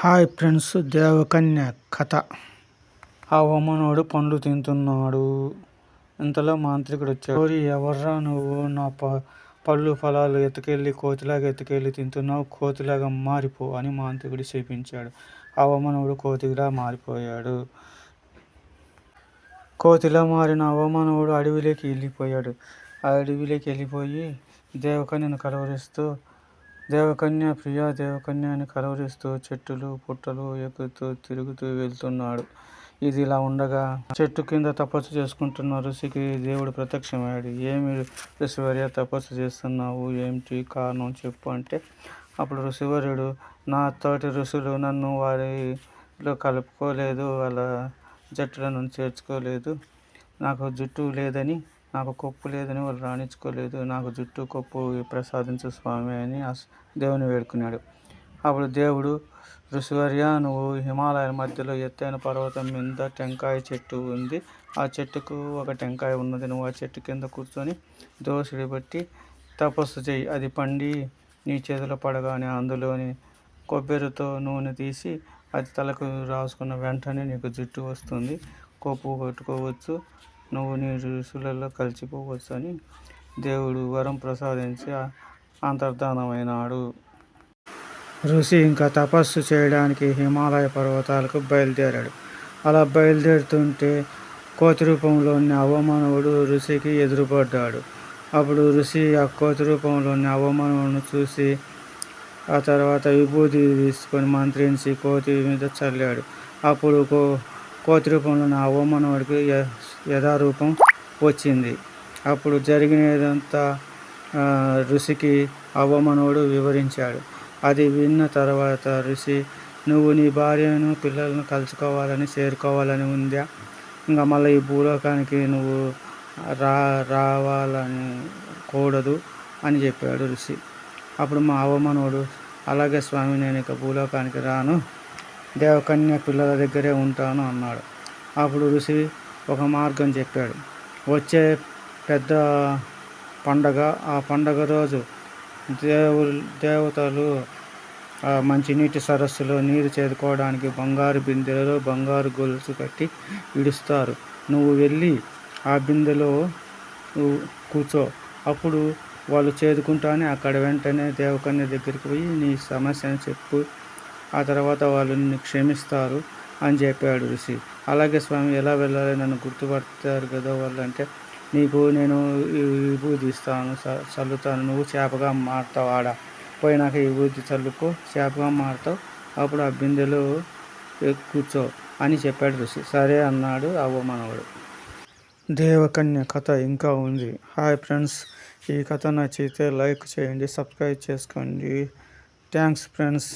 Hi friends దేవకన్య కథ. ఆ వమనుడు పండ్లు తింటున్నాడు. ఇంతలో మాంత్రికుడు వచ్చాడు "ఓరి ఎవర్రా నువ్వు? నా ప పళ్ళు ఫలాలు ఎత్తుకెళ్ళి కోతిలాగా ఎత్తుకెళ్ళి తింటున్నావు. కోతిలాగా మారిపో అని మాంత్రికుడు చేపించాడు ఆ వమనుడు కోతిలా మారిపోయాడు. కోతిలా మారిన అవమానవుడు అడవిలోకి వెళ్ళిపోయాడు. ఆ అడవిలోకి వెళ్ళిపోయి దేవకన్యను కలవరిస్తూ దేవకన్య ప్రియా దేవకన్య అని కలవరిస్తూ చెట్టులు పుట్టలు ఎక్కుతూ తిరుగుతూ వెళ్తున్నాడు. ఇది ఇలా ఉండగా చెట్టు కింద తపస్సు చేసుకుంటున్న ఋషికి దేవుడు ప్రత్యక్షమయ్యాడు. ఏమి ఋషివర్య తపస్సు చేస్తున్నావు? ఏమిటి కారణం చెప్పు అంటే అప్పుడు ఋషివర్యుడు నా తోటి ఋషులు నన్ను వారిలో కలుపుకోలేదు వాళ్ళ జట్టులను చేర్చుకోలేదు. నాకు జుట్టు లేదని నాకు కొప్పు లేదని వాళ్ళు రాణించుకోలేదు. నాకు జుట్టు కొప్పు ప్రసాదించు స్వామి అని దేవుని వేడుకున్నాడు. అప్పుడు దేవుడు ఋషివర్య నువ్వు హిమాలయాల మధ్యలో ఎత్తైన పర్వతం మీద టెంకాయ చెట్టు ఉంది. ఆ చెట్టుకు ఒక టెంకాయ ఉన్నది. నువ్వు ఆ చెట్టు కింద కూర్చొని దోషుడి బట్టి తపస్సు చేయి అది పండి నీ చేతిలో పడగానే అందులోని కొబ్బరితో నూనె తీసి అది తలకు రాసుకున్న వెంటనే నీకు జుట్టు వస్తుంది. కొప్పు కొట్టుకోవచ్చు. నువ్వు నీ ఋషులలో కలిసిపోవచ్చు అని దేవుడు వరం ప్రసాదించి అంతర్ధానమైనాడు. ఋషి ఇంకా తపస్సు చేయడానికి హిమాలయ పర్వతాలకు బయలుదేరాడు. అలా బయలుదేరుతుంటే కోతి రూపంలోని అవమానవుడు ఋషికి ఎదురుపడ్డాడు. అప్పుడు ఋషి ఆ కోతి రూపంలోని అవమానవును చూసి ఆ తర్వాత విభూతి తీసుకొని మంత్రించి కోతి మీద చల్లాడు. అప్పుడు కో కోతి రూపంలోని అవమానవుడికి యథారూపం వచ్చింది. అప్పుడు జరిగినదంతా ఋషికి అవమానవుడు వివరించాడు. అది విన్న తర్వాత ఋషి నువ్వు నీ భార్యను పిల్లలను కలుసుకోవాలని చేరుకోవాలని ఉందా? ఇంకా మళ్ళీ ఈ భూలోకానికి నువ్వు రా రావాలని కూడదు అని చెప్పాడు ఋషి. అప్పుడు మా అవమానుడు అలాగే స్వామి నేను ఇక భూలోకానికి రాను. దేవకన్య పిల్లల దగ్గరే ఉంటాను అన్నాడు. అప్పుడు ఋషి ఒక మార్గం చెప్పాడు. వచ్చే పెద్ద పండగ ఆ పండగ రోజు దేవు దేవతలు మంచినీటి సరస్సులో నీరు చేదుకోవడానికి బంగారు బిందెలలో బంగారు గొలుసు కట్టి విడుస్తారు. నువ్వు వెళ్ళి ఆ బిందెలో కూర్చో. అప్పుడు వాళ్ళు చేదుకుంటానే అక్కడ వెంటనే దేవకన్య దగ్గరికి పోయి నీ సమస్యను చెప్పు. ఆ తర్వాత వాళ్ళు నిన్ను క్షమిస్తారు. అని చెప్పాడు ఋషి. అలాగే స్వామి ఎలా వెళ్ళాలి? నన్ను గుర్తుపడతారు కదా వాళ్ళు అంటే నీకు నేను విభూతి ఇస్తాను చల్లుతాను నువ్వు చేపగా మారుతావు ఆడ. పోయినాక విభూతి చల్లుకో చేపగా మారుతావు అప్పుడు ఆ బిందెలో కూర్చో అని చెప్పాడు ఋషి. సరే అన్నాడు అవమానవుడు. దేవకన్య కథ ఇంకా ఉంది. హాయ్ ఫ్రెండ్స్ ఈ కథ నచ్చితే లైక్ చేయండి సబ్స్క్రైబ్ చేసుకోండి. Thanks friends.